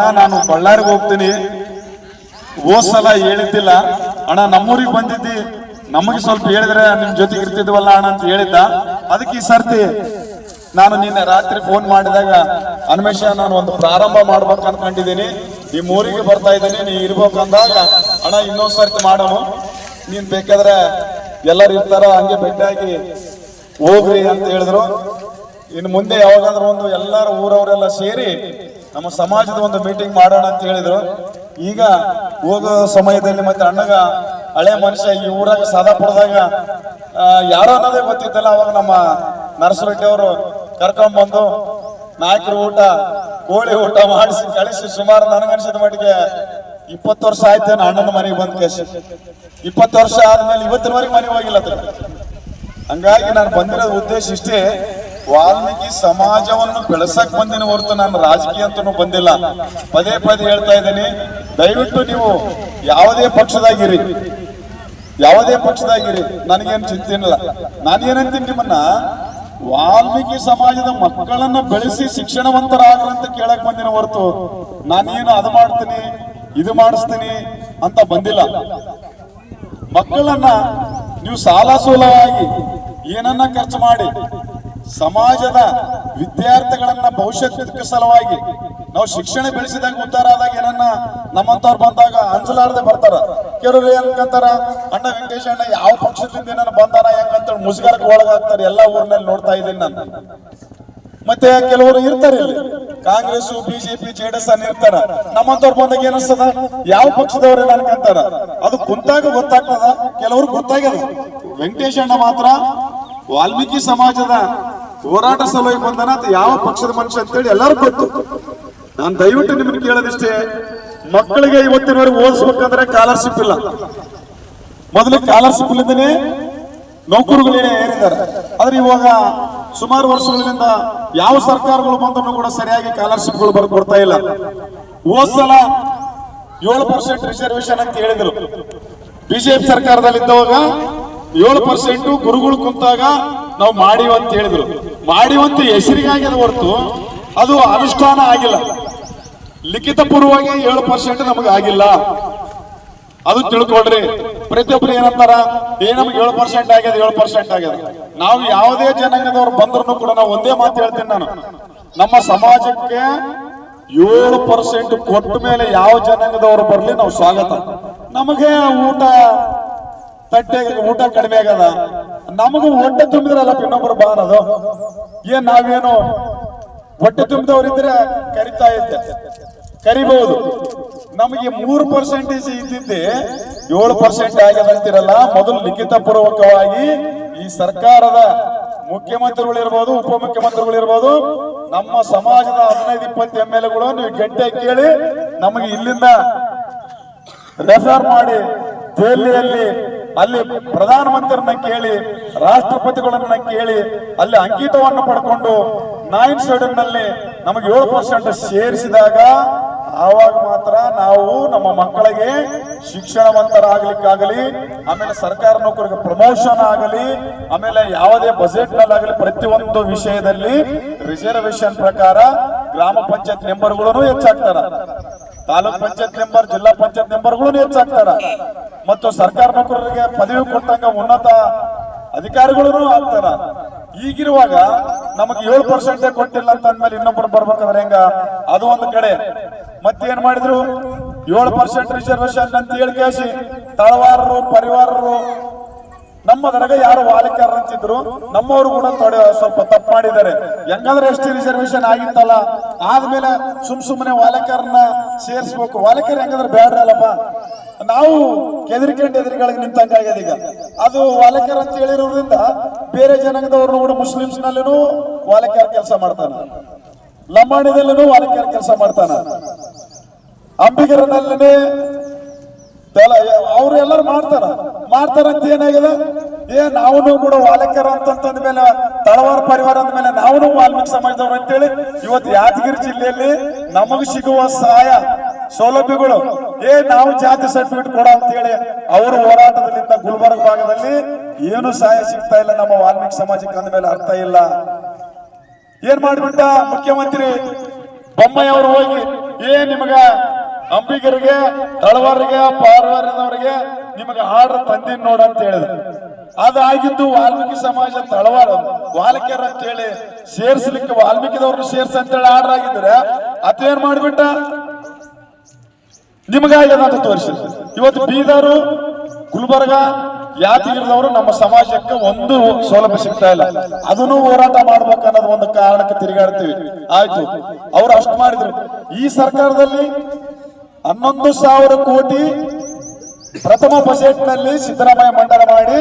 ನಾನು ಬಳ್ಳಾರಿಗೆ ಹೋಗ್ತೀನಿ. ಹೋದ್ ಸಲ ಹೇಳಿದ್ದಿಲ್ಲ. ಅಣ್ಣ, ನಮ್ಮೂರಿಗೆ ಬಂದಿದ್ದಿ. ನಮಗೆ ಸ್ವಲ್ಪ ಹೇಳಿದ್ರೆ ನಿಮ್ ಜೊತೆಗೆ ಇರ್ತಿದ್ವಲ್ಲ ಅಣ್ಣ ಅಂತ ಹೇಳಿದ್ದ. ಅದಕ್ಕೆ ಈ ಸರ್ತಿ ನಾನು ನಿನ್ನೆ ರಾತ್ರಿ ಫೋನ್ ಮಾಡಿದಾಗ ಅನ್ಮೇಷ ನಾನು ಒಂದು ಪ್ರಾರಂಭ ಮಾಡ್ಬೇಕು ಅನ್ಕೊಂಡಿದ್ದೀನಿ. ನಿಮ್ಮ ಊರಿಗೆ ಬರ್ತಾ ಇದ್ದೀನಿ, ನೀ ಇರ್ಬೇಕು ಅಂದಾಗ, ಅಣ್ಣ, ಇನ್ನೊಂದ್ ಸರ್ತಿ ಮಾಡಮು ನೀನ್ ಬೇಕಾದ್ರೆ ಎಲ್ಲರೂ ಇರ್ತಾರ, ಹಂಗೆ ಭೇಟಿಯಾಗಿ ಹೋಗ್ರಿ ಅಂತ ಹೇಳಿದ್ರು. ಇನ್ನು ಮುಂದೆ ಯಾವಾಗಾದ್ರೂ ಒಂದು ಎಲ್ಲರೂ ಊರವರೆಲ್ಲ ಸೇರಿ ನಮ್ಮ ಸಮಾಜದ ಒಂದು ಮೀಟಿಂಗ್ ಮಾಡೋಣ ಅಂತ ಹೇಳಿದ್ರು. ಈಗ ಹೋಗೋ ಸಮಯದಲ್ಲಿ ಮತ್ತೆ ಅಣ್ಣಗ ಹಳೆ ಮನುಷ್ಯ ಈ ಊರಾಗ ಸಾದಾಪುರದಾಗ ಯಾರೋ ಅನ್ನೋದೇ ಗೊತ್ತಿದ್ದಲ್ಲ, ಅವಾಗ ನಮ್ಮ ನರಸರೆಡ್ಡಿ ಅವರು ಕರ್ಕೊಂಡ್ಬಂದು ನಾಯಕರು ಊಟ, ಕೋಳಿ ಊಟ ಮಾಡಿಸಿ ಕಳಿಸಿ. ಸುಮಾರು ನನಗನ್ಸಿದ ಮಟ್ಟಿಗೆ ಇಪ್ಪತ್ತು ವರ್ಷ ಆಯ್ತು ಅಣ್ಣನ ಮನೆಗೆ ಬಂದ್ ಕೇಸಿ ಇಪ್ಪತ್ತು ವರ್ಷ ಆದ್ಮೇಲೆ ಇವತ್ತಿನವರೆಗೆ ಮನೆಗೆ ಹೋಗಿಲ್ಲ ಹಂಗಾಗಿ ನಾನು ಬಂದಿರೋ ಉದ್ದೇಶ ಇಷ್ಟೇ ವಾಲ್ಮೀಕಿ ಸಮಾಜವನ್ನು ಬೆಳೆಸಕ್ ಬಂದಿನ ಹೊರತು ನಾನು ರಾಜಕೀಯ ಅಂತನೂ ಬಂದಿಲ್ಲ. ಪದೇ ಪದೇ ಹೇಳ್ತಾ ಇದ್ದೀನಿ, ದಯವಿಟ್ಟು ನೀವು ಯಾವುದೇ ಪಕ್ಷದಾಗಿರಿ. ಯಾವುದೇ ಪಕ್ಷದಾಗಿರಿ, ನನಗೇನು ಇಲ್ಲ. ನಾನೇನಂತೀನಿ ನಿಮ್ಮನ್ನ, ವಾಲ್ಮೀಕಿ ಸಮಾಜದ ಮಕ್ಕಳನ್ನ ಬೆಳೆಸಿ ಶಿಕ್ಷಣವಂತರಾಗ್ರ ಅಂತ ಕೇಳಕ್ ಬಂದಿನ ಹೊರತು, ನಾನೇನು ಅದು ಮಾಡ್ತೀನಿ, ಇದು ಮಾಡಿಸ್ತೀನಿ ಅಂತ ಬಂದಿಲ್ಲ. ಮಕ್ಕಳನ್ನ ನೀವು ಸಾಲ ಸೂಲವಾಗಿ ಏನನ್ನ ಖರ್ಚು ಮಾಡಿ ಸಮಾಜದ ವಿದ್ಯಾರ್ಥಿಗಳನ್ನ ಭವಿಷ್ಯಕ್ಕೆ ಸಲುವಾಗಿ ನಾವು ಶಿಕ್ಷಣ ಬೆಳೆಸಿದಾಗ ಉದ್ದಾರ ಆದಾಗ ಏನನ್ನ ನಮ್ಮಂತವ್ರು ಬಂದಾಗ ಅಂಜಲಾರದೆ ಬರ್ತಾರ. ಕೆಲವರು ಏನಂತಾರ ಅಣ್ಣ ವೆಂಕಟೇಶ ಅಣ್ಣ ಯಾವ ಪಕ್ಷದಿಂದ ಏನಾರ ಬಂದಾನ ಯಾಕಂತ ಮುಜುಗರಕ್ಕೆ ಒಳಗಾಗ್ತಾರೆ, ಎಲ್ಲಾ ಊರಿನಲ್ಲಿ ನೋಡ್ತಾ ಇದ್ದೀನಿ ನಾನು. ಮತ್ತೆ ಕೆಲವರು ಇರ್ತಾರೆ ಇಲ್ಲಿ. ಕಾಂಗ್ರೆಸ್, ಬಿಜೆಪಿ, ಜೆಡಿಎಸ್ ಅನ್ನ ಇರ್ತಾರ. ನಮ್ಮಂತವ್ರು ಬಂದಾಗ ಏನಿಸ್ತದ ಯಾವ ಪಕ್ಷದವ್ರು ಅನ್ಕಂತಾರ ಅದು ಕುಂತಾಗ ಗೊತ್ತಾಗ್ತದ ಕೆಲವ್ರು ಗೊತ್ತಾಗ್ಯದ. ವೆಂಕಟೇಶ್ ಅಣ್ಣ ಮಾತ್ರ ವಾಲ್ಮೀಕಿ ಸಮಾಜದ ಹೋರಾಟ ಸಲುವಾಗಿ ಬಂದನ ಅದು ಯಾವ ಪಕ್ಷದ ಮನುಷ್ಯ ಅಂತೇಳಿ ಎಲ್ಲರೂ ಗೊತ್ತು. ನಾನು ದಯವಿಟ್ಟು ನಿಮ್ಗೆ ಕೇಳೋದಿಷ್ಟೇ. ಮಕ್ಕಳಿಗೆ ಇವತ್ತಿನವರೆಗೆ ಓದಿಸ್ಬೇಕಂದ್ರೆ ಸ್ಕಾಲರ್ಶಿಪ್ ಇಲ್ಲ. ಮೊದಲು ಸ್ಕಾಲರ್ಶಿಪ್ ಇಲ್ಲದೇ ನೌಕರುಗಳೇ ಏರಿದ್ದಾರೆ. ಆದ್ರೆ ಇವಾಗ ಸುಮಾರು ವರ್ಷಗಳಿಂದ ಯಾವ ಸರ್ಕಾರಗಳು ಬಂದ್ರು ಕೂಡ ಸರಿಯಾಗಿ ಸ್ಕಾಲರ್ಶಿಪ್ಗಳು ಬರ್ಕೊಡ್ತಾ ಇಲ್ಲ. ಓದ್ಸಲ ಸಲ ಏಳು ಪರ್ಸೆಂಟ್ ರಿಸರ್ವೇಶನ್ ಅಂತ ಹೇಳಿದ್ರು. ಬಿಜೆಪಿ ಸರ್ಕಾರದಲ್ಲಿ ಇದ್ದವಾಗ ಏಳು ಪರ್ಸೆಂಟ್ ಗುರುಗಳು ಕುಂತಾಗ ನಾವು ಮಾಡಿವ ಅಂತ ಹೇಳಿದ್ರು. ಮಾಡಿವಂತ ಹೆಸರಿಗಾಗಿ ಅದು ಹೊರತು ಅದು ಅನುಷ್ಠಾನ ಆಗಿಲ್ಲ. ಲಿಖಿತ ಪೂರ್ವವಾಗಿ ಏಳು ಪರ್ಸೆಂಟ್ ನಮಗೆ ಆಗಿಲ್ಲ. ಅದು ತಿಳ್ಕೊಳ್ರಿ. ಪ್ರತಿಯೊಬ್ರು ಏನಂತಾರ? ಏ, ನಮ್ಗೆ ಏಳು ಪರ್ಸೆಂಟ್ ಆಗ್ಯದ, ಏಳು ಪರ್ಸೆಂಟ್ ಆಗ್ಯದ. ನಾವು ಯಾವುದೇ ಜನಾಂಗದವ್ರು ಬಂದ್ರು ಕೂಡ ನಾವು ಒಂದೇ ಮಾತು ಹೇಳ್ತೀನಿ ನಾನು. ನಮ್ಮ ಸಮಾಜಕ್ಕೆ ಏಳು ಪರ್ಸೆಂಟ್ ಕೊಟ್ಟ ಮೇಲೆ ಯಾವ ಜನಾಂಗದವ್ರು ಬರ್ಲಿ, ನಾವು ಸ್ವಾಗತ. ನಮಗೆ ಊಟ ತಟ್ಟೆ ಊಟ ಕಡಿಮೆ ಆಗದ. ನಮಗೂ ಹೊಟ್ಟೆ ತುಂಬಿದ್ರಲ್ಲ ಇನ್ನೊಬ್ರು ಬಾ ಅನ್ನೋದು ಏನ್ ನಾವೇನು ಹೊಟ್ಟೆ ತುಂಬಿದವರಿದ್ರೆ ಕರಿತಾ ಇದ್ದೆ. ಕರಿಬಹುದು. ನಮಗೆ ಮೂರು ಪರ್ಸೆಂಟೇಜ್ ಇದ್ದಿದ್ದೆ. ಏಳು ಪರ್ಸೆಂಟ್ ಆಗ್ಯದಂತಿರಲ್ಲ ಮೊದಲು ಲಿಖಿತ ಪೂರ್ವಕವಾಗಿ ಈ ಸರ್ಕಾರದ ಮುಖ್ಯಮಂತ್ರಿಗಳಿರ್ಬೋದು ಉಪಮುಖ್ಯಮಂತ್ರಿಗಳಿರ್ಬೋದು ನಮ್ಮ ಸಮಾಜದ ಹದಿನೈದು, ಇಪ್ಪತ್ತು ಎಂ ಎಲ್ ಎಗಳು ನೀವು ಗಂಟೆ ಕೇಳಿ ನಮಗೆ ಇಲ್ಲಿಂದ ರೆಫರ್ ಮಾಡಿ ದೆಹಲಿಯಲ್ಲಿ ಅಲ್ಲಿ ಪ್ರಧಾನಮಂತ್ರಿಯನ್ನ ಕೇಳಿ, ರಾಷ್ಟ್ರಪತಿಗಳನ್ನ ಕೇಳಿ, ಅಲ್ಲಿ ಅಂಕಿತವನ್ನು ಪಡ್ಕೊಂಡು ನೈನ್ ಶೆಡ್ಯೂಲ್ನಲ್ಲಿ ನಮಗೆ ಏಳು ಪರ್ಸೆಂಟ್ ಸೇರಿಸಿದಾಗ ಆವಾಗ ಮಾತ್ರ ನಾವು ನಮ್ಮ ಮಕ್ಕಳಿಗೆ ಶಿಕ್ಷಣವಂತರಾಗಲಿಕ್ಕಾಗಲಿ, ಆಮೇಲೆ ಸರ್ಕಾರ ನೌಕರಿಗೆ ಪ್ರಮೋಷನ್ ಆಗಲಿ, ಆಮೇಲೆ ಯಾವುದೇ ಬಜೆಟ್ ನಲ್ಲಾಗಲಿ ಪ್ರತಿಯೊಂದು ವಿಷಯದಲ್ಲಿ ರಿಸರ್ವೇಶನ್ ಪ್ರಕಾರ ಗ್ರಾಮ ಪಂಚಾಯತ್ ಮೆಂಬರ್ಗಳು ಹೆಚ್ಚಾಗ್ತಾರ. ತಾಲೂಕ್ ಪಂಚಾಯತ್ ಮೆಂಬರ್, ಜಿಲ್ಲಾ ಪಂಚಾಯತ್ ಮೆಂಬರ್ಗಳು ಹೆಚ್ಚಾಗ್ತಾರ ಮತ್ತು ಸರ್ಕಾರ ನೌಕರರಿಗೆ ಪದವಿ ಕೊಟ್ಟಂಗ ಉನ್ನತ ಅಧಿಕಾರಿಗಳು ಆಗ್ತಾರ. ಈಗಿರುವಾಗ ನಮಗೆ ಏಳು ಪರ್ಸೆಂಟ್ ಕೊಟ್ಟಿಲ್ಲ ಅಂತ ಅಂದ್ಮೇಲೆ ಇನ್ನೊಬ್ರು ಬರ್ಬೇಕಂದ್ರೆ ಹೆಂಗ? ಅದು ಒಂದು ಕಡೆ. ಮತ್ತೇನ್ ಮಾಡಿದ್ರು? ಏಳು ಪರ್ಸೆಂಟ್ ರಿಸರ್ವೇಶನ್ ಅಂತ ಹೇಳಿ ಕೇಳಿಸಿ, ತಳವಾರರು, ಪರಿವಾರರು ನಮ್ಮ ದರಗ ಯಾರು ವಾಲಿಕಾರ ಅಂತಿದ್ರು ನಮ್ಮವರು ಕೂಡ ತೊಡೆ ಸ್ವಲ್ಪ ತಪ್ಪು ಮಾಡಿದ್ದಾರೆ. ಹೆಂಗಂದ್ರೆ ಎಷ್ಟು ರಿಸರ್ವೇಶನ್ ಆಗಿತ್ತಲ್ಲ? ಆದ್ಮೇಲೆ ಸುಮ್ ಸುಮ್ಮನೆ ವಾಲಕರ್ನ ಸೇರಿಸ್ಬೇಕು. ವಾಲಕರ್ ಹೆಂಗಂದ್ರೆ ಬೇಡ್ರಲ್ಲಪ್ಪ ನಾವು ಕೆದರಿಕೆಂಡು ಎದುರುಗಳಿಗೆ ನಿಂತಂಗಾಗ್ಯದ ಈಗ. ಅದು ವಾಲಕರ್ ಅಂತ ಹೇಳಿರೋದ್ರಿಂದ ಬೇರೆ ಜನಾಂಗದವ್ರು ಕೂಡ ಮುಸ್ಲಿಮ್ಸ್ ನಲ್ಲಿನೂ ವಾಲಕರ್ ಕೆಲಸ ಮಾಡ್ತಾನ. ಲಂಬಾಣಿದಲ್ಲೂ ವಾಲಕರ್ ಕೆಲಸ ಮಾಡ್ತಾನ. ಅಂಬಿಗರನಲ್ಲೇ ಅವ್ರು ಎಲ್ಲರೂ ಮಾಡ್ತಾರ. ಮಾಡ್ತಾರಂತ ಏನಾಗಿದೆ ಏ ನಾವು ಕೂಡ ವಾಲಕರ ಅಂತಂದ ಮೇಲೆ ತಳವಾರ ಪರಿವಾರ ಅಂದ್ಮೇಲೆ ನಾವು ವಾಲ್ಮೀಕಿ ಸಮಾಜದವ್ರು ಅಂತೇಳಿ ಇವತ್ತು ಯಾದಗಿರಿ ಜಿಲ್ಲೆಯಲ್ಲಿ ನಮಗ್ ಸಿಗುವ ಸಹಾಯ, ಸೌಲಭ್ಯಗಳು, ಏ ನಾವು ಜಾತಿ ಸರ್ಟಿಫಿಕೇಟ್ ಕೊಡ ಅಂತ ಹೇಳಿ ಅವ್ರ ಹೋರಾಟದಲ್ಲಿಂದ ಗುಲ್ಬರ್ಗ ಭಾಗದಲ್ಲಿ ಏನು ಸಹಾಯ ಸಿಗ್ತಾ ಇಲ್ಲ ನಮ್ಮ ವಾಲ್ಮೀಕಿ ಸಮಾಜಕ್ಕೆ ಅಂದ್ಮೇಲೆ ಅರ್ಥ ಇಲ್ಲ. ಏನ್ ಮಾಡ್ಬಿಟ್ಟ ಮುಖ್ಯಮಂತ್ರಿ ಬೊಮ್ಮಯ್ಯ ಅವರು ಹೋಗಿ, ಏ ನಿಮಗ ಅಂಬಿಗರಿಗೆ, ತಳವಾರಿಗೆ, ಪಾರ್ವಾರದವರಿಗೆ ನಿಮಗೆ ಆರ್ಡರ್ ತಂದಿನ್ ನೋಡ ಅಂತ ಹೇಳಿದ್ರು. ಅದಾಗಿದ್ದು ವಾಲ್ಮೀಕಿ ಸಮಾಜ ತಳವಾರ ವಾಲ್ಕಿಯರ್ ಅಂತ ಹೇಳಿ ಸೇರ್ಸ್ಲಿಕ್ಕೆ ವಾಲ್ಮೀಕಿದವ್ರನ್ನ ಸೇರ್ಸ ಅಂತೇಳಿ ಆರ್ಡರ್ ಆಗಿದ್ರೆ ಅದೇನ್ ಮಾಡ್ಬಿಟ್ಟ? ಅಂತ ತೋರಿಸಿ. ಇವತ್ತು ಬೀದರು, ಗುಲ್ಬರ್ಗ ಯಾದಗಿರಿದವರು ನಮ್ಮ ಸಮಾಜಕ್ಕೆ ಒಂದು ಸೌಲಭ್ಯ ಸಿಗ್ತಾ ಇಲ್ಲ. ಅದನ್ನು ಹೋರಾಟ ಮಾಡ್ಬೇಕನ್ನೋದು ಒಂದು ಕಾರಣಕ್ಕೆ ತಿರುಗಾಡ್ತೀವಿ. ಆಯ್ತು. ಅವ್ರು ಅಷ್ಟು ಮಾಡಿದ್ರು. ಈ ಸರ್ಕಾರದಲ್ಲಿ ಹನ್ನೊಂದು ಸಾವಿರ ಕೋಟಿ ಪ್ರಥಮ ಬಜೆಟ್ನಲ್ಲಿ ಸಿದ್ದರಾಮಯ್ಯ ಮಂಡನೆ ಮಾಡಿ